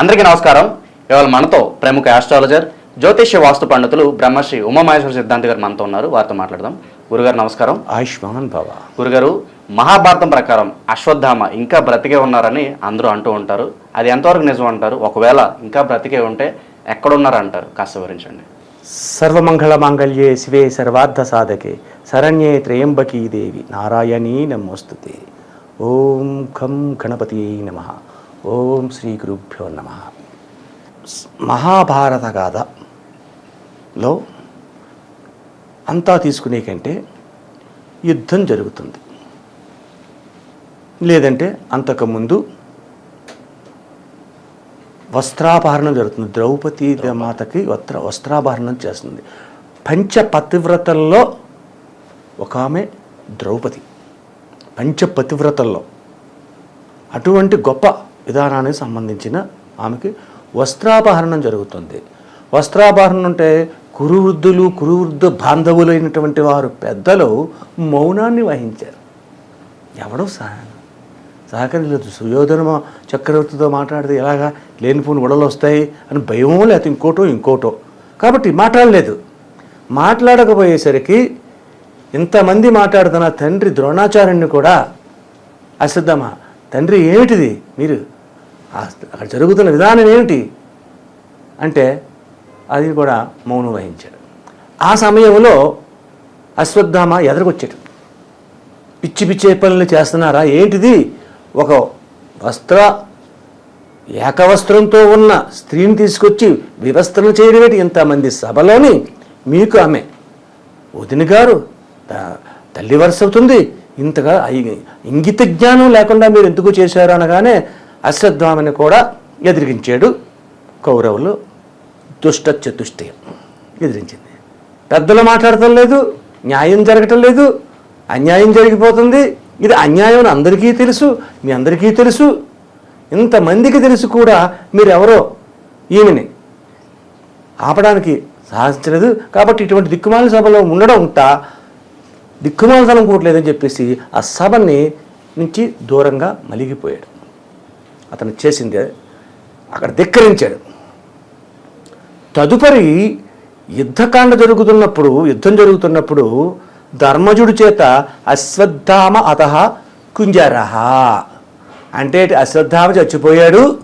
అందరికీ నమస్కారం. ఇవాళ మనతో ప్రముఖ ఆస్ట్రాలజర్ జ్యోతిష్య వాస్తు పండితులు బ్రహ్మశ్రీ ఉమామహేశ్వర సిద్ధాంతి గారు మనతో ఉన్నారు. వారితో మాట్లాడదాం. గురుగారు నమస్కారం. ఆయుష్మాన్ భవ గురుగారు మహాభారతం ప్రకారం అశ్వత్థామ ఇంకా బ్రతికే ఉన్నారని అందరూ అంటూ ఉంటారు. అది ఎంతవరకు నిజం అంటారు? ఒకవేళ ఇంకా బ్రతికే ఉంటే ఎక్కడున్నారు అంటారు కాస్త వివరించండి. సర్వమంగళ మాంగళ్యే శివే సర్వార్థ సాధకే శరణ్యే త్రయంబకీ దేవి. నారాయణీ నమోస్తుతే. ఓం ఖం గణపతి నమ. ఓం శ్రీ గురుభ్యో నమ. మహాభారత గాథలో అంతా తీసుకునే కంటే యుద్ధం జరుగుతుంది. లేదంటే అంతకుముందు వస్త్రాపహరణం జరుగుతుంది. ద్రౌపది మాతకి వస్త్ర వస్త్రాపహరణం చేస్తుంది. పంచ పతివ్రతల్లో ఒక ఆమె ద్రౌపది. పంచ పతివ్రతల్లో అటువంటి గొప్ప విధానానికి సంబంధించిన ఆమెకి వస్త్రాపహరణం జరుగుతుంది. వస్త్రాపహరణం అంటే కురువృద్ధులు కురువృద్ధ బాంధవులైనటువంటి వారు పెద్దలు మౌనాన్ని వహించారు. ఎవడో సహాయం. సహకరించలేదు. సుయోధన చక్రవర్తితో మాట్లాడితే ఎలాగా లేనిపోని ఉడలు వస్తాయి అని భయమో లేకపోతే ఇంకోటో ఇంకోటో. కాబట్టి మాట్లాడలేదు. మాట్లాడకపోయేసరికి ఇంతమంది మాట్లాడుతున్న తండ్రి ద్రోణాచార్యుని కూడా అసిద్ధమా? తండ్రి ఏమిటిది? మీరు అక్కడ జరుగుతున్న విధానం ఏమిటి? అంటే అది కూడా మౌనం వహించాడు. ఆ సమయంలో అశ్వత్థామ ఎదరకొచ్చాడు. పిచ్చి పిచ్చి పనులు చేస్తున్నారా? ఏంటిది? ఒక వస్త్ర ఏకవస్త్రంతో ఉన్న స్త్రీని తీసుకొచ్చి వివస్త్రణ చేయడం ఏంటి ఇంతమంది సభలోని మీకు ఆమె. వదిన గారు తల్లి వరుస అవుతుంది ఇంతగా ఇంగిత జ్ఞానం లేకుండా మీరు ఎందుకు చేశారు అనగానే అశ్వత్థామని కూడా ఎదిరించాడు కౌరవులు. దుష్ట చతుష్టయం ఎదిరించింది. పెద్దలు మాట్లాడటం లేదు న్యాయం జరగటం లేదు అన్యాయం జరిగిపోతుంది. ఇది అన్యాయం అని అందరికీ తెలుసు మీ అందరికీ తెలుసు. ఇంతమందికి తెలుసు కూడా మీరెవరో ఈమెని. ఆపడానికి సాధించలేదు. కాబట్టి ఇటువంటి దిక్కుమాల సభలో ఉండడం ఉంటా దిక్కుమాలతనం కూడలేదని చెప్పేసి ఆ సభని నుంచి దూరంగా మలిగిపోయాడు. అతను చేసింది అక్కడ ధిక్కరించాడు. తదుపరి యుద్ధకాండ జరుగుతున్నప్పుడు యుద్ధం జరుగుతున్నప్పుడు ధర్మజుడి చేత అశ్వత్థామ అత కుంజరహ అంటే అశ్వత్థామ చచ్చిపోయాడు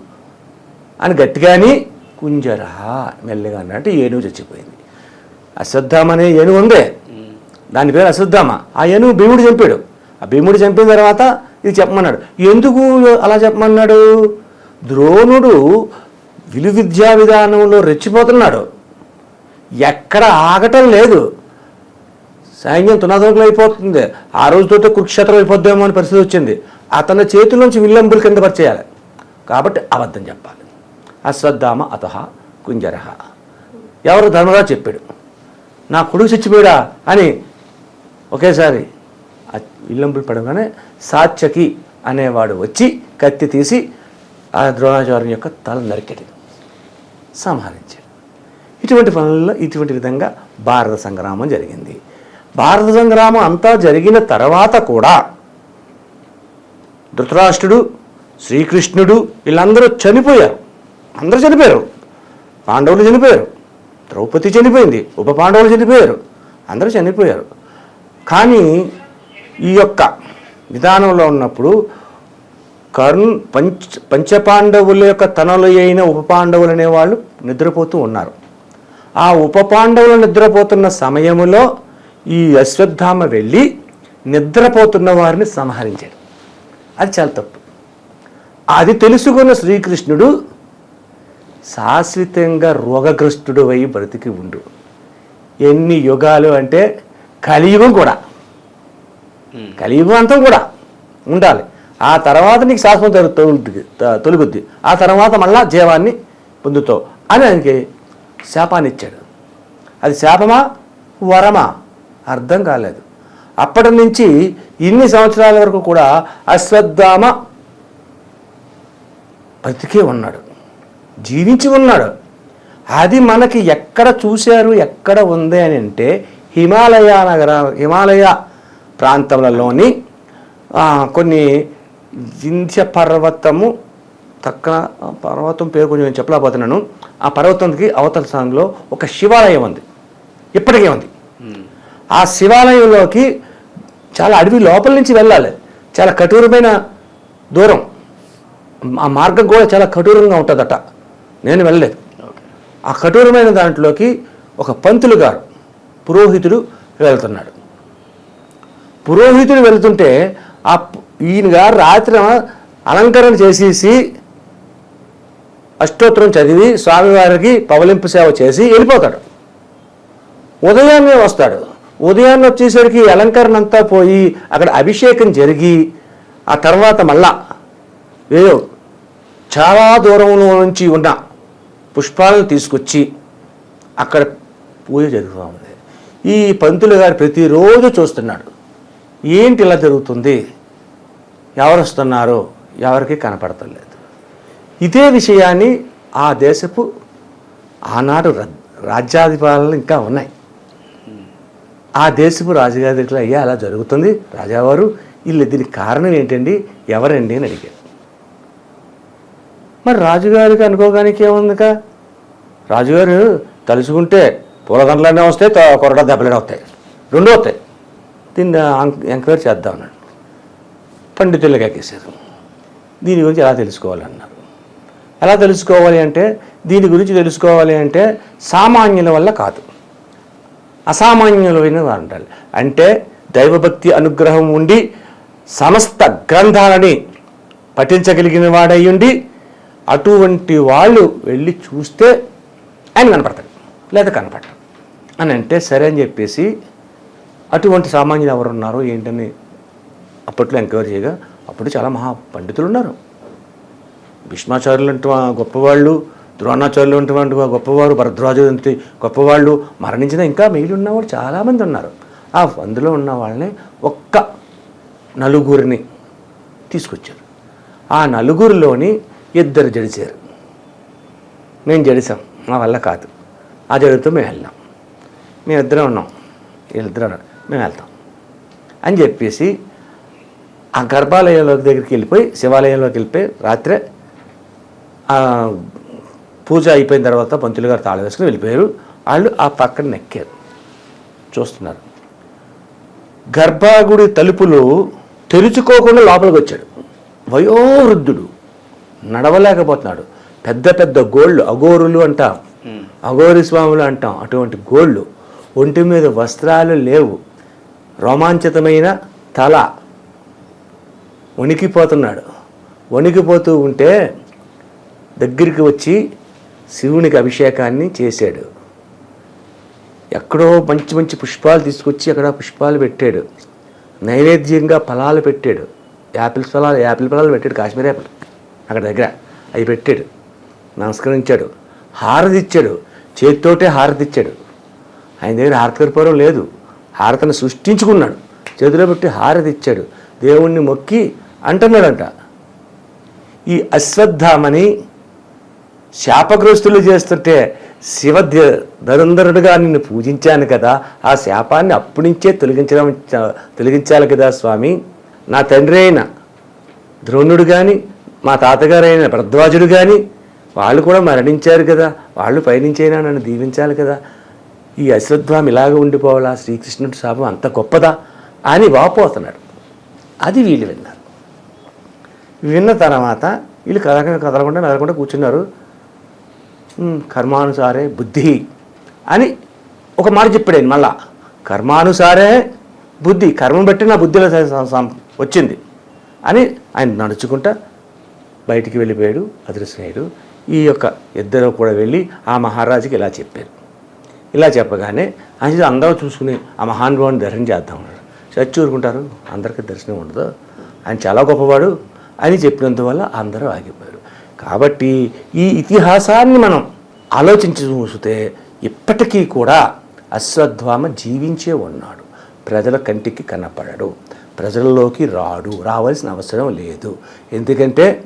అని గట్టిగాని కుంజరహ మెల్లగా అన్నాడు. అంటే ఏనుగు చచ్చిపోయింది. అశ్వత్థామ అనే ఏనుగు ఉందే. దాని పేరు అశ్వత్థామ. ఆ ఏనుగు భీముడు చంపాడు. ఆ భీముడు చంపిన తర్వాత ఇది చెప్పమన్నాడు. ఎందుకు అలా చెప్పమన్నాడు? ద్రోణుడు విలు విద్యా విధానంలో రెచ్చిపోతున్నాడు. ఎక్కడ ఆగటం లేదు. సైన్యం తునాతునకలు అయిపోతుంది. ఆ రోజుతో కురుక్షేత్రం అయిపోద్దేమో అని పరిస్థితి వచ్చింది. అతని చేతిలోంచి విల్లంబులు కింద పరిచేయాలి. కాబట్టి అబద్ధం చెప్పాలి. అశ్వత్థామ అతహ కుంజరహ ఎవరు ధర్మరాజు చెప్పాడు. నా కొడుకు చచ్చిపోయాడా అని ఒకేసారి ఆ పడగానే సాత్యకి అనేవాడు వచ్చి కత్తి తీసి ఆ ద్రోణాచార్యుని యొక్క తల నరికెడు సంహరించాడు. ఇటువంటి పనుల్లో ఇటువంటి విధంగా భారత సంగ్రామం జరిగింది. భారత సంగ్రామం అంతా జరిగిన తర్వాత కూడా ధృతరాష్ట్రుడు శ్రీకృష్ణుడు వీళ్ళందరూ చనిపోయారు. అందరూ చనిపోయారు. పాండవులు చనిపోయారు. ద్రౌపది చనిపోయింది. ఉప పాండవులు చనిపోయారు. అందరూ చనిపోయారు. కానీ ఈ యొక్క విధానంలో ఉన్నప్పుడు కర్ణ్ పంచ పంచపాండవుల యొక్క తనలు అయిన ఉప పాండవులు అనేవాళ్ళు నిద్రపోతూ ఉన్నారు. ఆ ఉప పాండవులు నిద్రపోతున్న సమయములో ఈ అశ్వత్థామ వెళ్ళి నిద్రపోతున్న వారిని సంహరించాడు. అది చాలా తప్పు. అది తెలుసుకున్న శ్రీకృష్ణుడు శాశ్వతంగా రోగగ్రస్తుడు అయి బ్రతికి ఉండు. ఎన్ని యుగాలు అంటే కలియుగం కూడా. కలియుగం అంతా కూడా ఉండాలి. ఆ తర్వాత నీకు శాశ్వతం జరుగు- తొలుగుద్ది త- తొలుగుద్ది. ఆ తర్వాత మళ్ళా జీవాన్ని పొందుతావు అని ఆయనకి శాపాన్ని ఇచ్చాడు. అది శాపమా? వరమా? అర్థం కాలేదు. అప్పటి నుంచి ఇన్ని సంవత్సరాల వరకు కూడా అశ్వత్థామ బ్రతికే ఉన్నాడు. జీవించి ఉన్నాడు. అది మనకి ఎక్కడ చూశారు ఎక్కడ ఉంది అని అంటే హిమాలయ నగర హిమాలయ ప్రాంతములలోని ఆ, కొన్ని వింధ్య పర్వతము తక్కన ఆ పర్వతం పేరు కొంచెం నేను చెప్పలేకపోతున్నాను. ఆ పర్వతంకి అవతల స్థానంలో ఒక శివాలయం ఉంది. ఇప్పటికే ఉంది. ఆ శివాలయంలోకి చాలా అడవి లోపల నుంచి వెళ్ళాలి. చాలా కఠోరమైన దూరం. ఆ మార్గం కూడా చాలా కఠోరంగా ఉంటుందట. నేను వెళ్ళలేదు. ఆ కఠోరమైన దాంట్లోకి ఒక పంతులు గారు పురోహితుడు వెళ్తున్నాడు. పురోహితుడు వెళ్తుంటే ఆ ఈయనగా ఈయన రాత్రి అలంకరణ చేసేసి అష్టోత్తరం చదివి స్వామివారికి పవలింపు సేవ చేసి వెళ్ళిపోతాడు. ఉదయాన్నే వస్తాడు. ఉదయాన్నే వచ్చేసరికి అలంకరణ అంతా పోయి అక్కడ అభిషేకం జరిగి ఆ తర్వాత మళ్ళా ఏదో చాలా దూరంలో నుంచి ఉన్న పుష్పాలను తీసుకొచ్చి అక్కడ పూజ జరుగుతూ ఉంది. ఈ పంతులు గారు ప్రతిరోజు చూస్తున్నాడు. ఏంటి ఇలా జరుగుతుంది? ఎవరు వస్తున్నారో ఎవరికి కనపడతలేదు. ఇదే విషయాన్ని ఆ దేశపు ఆనాడు రాజ్యాధిపాలనలు ఇంకా ఉన్నాయి. ఆ దేశపు రాజుగారికి అయ్యా అలా జరుగుతుంది. రాజావారు వీళ్ళు దీనికి కారణం ఏంటండి? ఎవరండి అని అడిగారు. మరి రాజుగారికి అనుకోగానికి ఏముందిక? రాజుగారు తలుచుకుంటే పూలదండలనే వస్తాయి త- దెబ్బలనే వస్తాయి. రెండు వస్తాయి. దీన్ని ఎంక్వైర్ ఎంక్వైరీ చేద్దాం అన్నాడు. పండితులకు ఎక్కేశారు దీని గురించి ఎలా తెలుసుకోవాలన్నారు? ఎలా తెలుసుకోవాలి అంటే దీని గురించి తెలుసుకోవాలి అంటే సామాన్యుల వల్ల కాదు. అసామాన్యులైన ఉండాలి. అంటే దైవభక్తి అనుగ్రహం ఉండి సమస్త గ్రంథాలని పఠించగలిగిన వాడయ్యుండి అటువంటి వాళ్ళు వెళ్ళి చూస్తే ఆయన కనపడతాడు. లేదా కనపడతాడు అని అంటే సరే అని చెప్పేసి అటువంటి సామాన్యులు ఎవరు ఉన్నారు ఏంటని అప్పట్లో ఎంక్వైరీ చేయగా అప్పుడు చాలా మహా పండితులు ఉన్నారు. భీష్మాచార్యులు అంటే గొప్పవాళ్ళు ద్రోణాచార్యులు అంటే గొప్పవారు భరద్వాజు అంటే గొప్పవాళ్ళు మరణించిన ఇంకా మిగిలి ఉన్నవాళ్ళు చాలామంది ఉన్నారు. ఆ అందులో ఉన్న వాళ్ళని ఒక్క నలుగురిని తీసుకొచ్చారు. ఆ నలుగురిలోని ఇద్దరు జడిచారు. మేము జడిసాం మా వల్ల కాదు. ఆ జడితో మేము వెళ్ళాం మేమిద్దరం ఉన్నాం. వీళ్ళిద్దరం ఉన్నారు. మేము వెళ్తాం. అని చెప్పేసి ఆ గర్భాలయంలోకి దగ్గరికి వెళ్ళిపోయి శివాలయంలోకి వెళ్ళిపోయి రాత్రే పూజ అయిపోయిన తర్వాత పంతులు గారు తాళం వేసుకుని వెళ్ళిపోయారు. వాళ్ళు ఆ పక్కన నెక్కారు. చూస్తున్నారు. గర్భాగుడి తలుపులు తెరుచుకోకుండా లోపలికి వచ్చాడు. వయోవృద్ధుడు. నడవలేకపోతున్నాడు. పెద్ద పెద్ద గోళ్ళు అగోరులు అంటాం. అఘోరి స్వాములు అంటాం. అటువంటి గోళ్ళు ఒంటి మీద వస్త్రాలు లేవు. రోమాంచితమైన తల వణికిపోతున్నాడు. వణికిపోతూ ఉంటే దగ్గరికి వచ్చి శివునికి అభిషేకాన్ని చేశాడు. ఎక్కడో మంచి మంచి పుష్పాలు తీసుకొచ్చి అక్కడ పుష్పాలు పెట్టాడు. నైవేద్యంగా ఫలాలు పెట్టాడు. యాపిల్ ఫలాలు యాపిల్ ఫలాలు పెట్టాడు కాశ్మీర్ యాపిల్ అక్కడ దగ్గర. అవి పెట్టాడు. నమస్కరించాడు. హారతి ఇచ్చాడు. చేతితోటే హారతి ఇచ్చాడు. ఆయన దగ్గర హారతి కర్పూరం లేదు. హారతను సృష్టించుకున్నాడు. చేతిలో పెట్టి హారతి ఇచ్చాడు. దేవుణ్ణి మొక్కి అంటున్నాడంట. ఈ అశ్వత్థామని శాపగ్రస్తులు చేస్తుంటే శివ ద- ధరంధరుడుగా నిన్ను పూజించాను కదా. ఆ శాపాన్ని అప్పటి నుంచే తొలగించడం తొలగించాలి కదా స్వామి. నా తండ్రి అయిన ద్రోణుడు కానీ మా తాతగారైన భరద్వాజుడు కానీ వాళ్ళు కూడా మరణించారు కదా. వాళ్ళు పయనించైనా నన్ను దీవించాలి కదా. ఈ అశ్వత్థామ ఇలాగ ఉండిపోవాలా? శ్రీకృష్ణుడి శాపం అంత గొప్పదా? అని వాపోతున్నాడు అది వీళ్ళు విన్నారు. విన్న తర్వాత వీళ్ళు కదలకుండా కదలకుండా కదలకుండా కూర్చున్నారు. కర్మానుసారే బుద్ధి అని ఒక మాట చెప్పాడు ఆయన మళ్ళా. కర్మానుసారే బుద్ధి కర్మం బట్టి నా బుద్ధిలో వచ్చింది అని ఆయన నడుచుకుంటా బయటికి వెళ్ళిపోయాడు అదృశ్యయుడు ఈ యొక్క ఇద్దరు కూడా వెళ్ళి ఆ మహారాజుకి ఇలా చెప్పారు. ఇలా చెప్పగానే ఆయన అందరూ చూసుకుని ఆ మహానుభావుని దర్శనం చేద్దాం అన్నాడు. చచ్చి ఊరుకుంటారు? అందరికీ దర్శనం ఉండదు. ఆయన చాలా గొప్పవాడు. అని చెప్పినందువల్ల అందరూ ఆగిపోయారు. కాబట్టి ఈ ఇతిహాసాన్ని మనం ఆలోచించి చూస్తే ఇప్పటికీ కూడా అశ్వత్థామ జీవించే ఉన్నాడు. ప్రజల కంటికి కనపడడు. ప్రజల్లోకి రాడు. రావాల్సిన అవసరం లేదు. ఎందుకంటే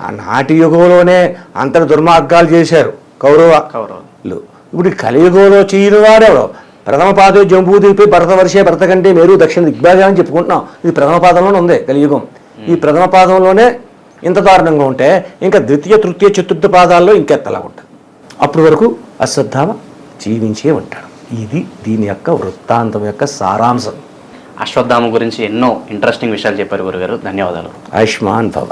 ఆ నాటి యుగంలోనే అంతటి దుర్మార్గాలు చేశారు కౌరవ కౌరవులు. ఇప్పుడు కలియుగంలో చేయని వాడెవడో ప్రథమ పాదే జంబూదీపై భరత వర్షే భరత కంటే మేరు దక్షిణ దిగ్భాగం అని చెప్పుకుంటున్నాం. ఇది ప్రథమ పాదంలోనే ఉంది కలియుగం. ఈ ప్రథమ పాదంలోనే ఇంత దారుణంగా ఉంటే ఇంకా ద్వితీయ తృతీయ చతుర్థ పాదాల్లో ఇంకెత్తలా ఉంటుంది. అప్పటి వరకు అశ్వత్థామ జీవించే ఉంటాడు. ఇది దీని యొక్క వృత్తాంతం యొక్క సారాంశం. అశ్వత్థామ గురించి ఎన్నో ఇంట్రెస్టింగ్ విషయాలు చెప్పారు గురుగారు. ధన్యవాదాలు. ఆయుష్మాన్ భవ.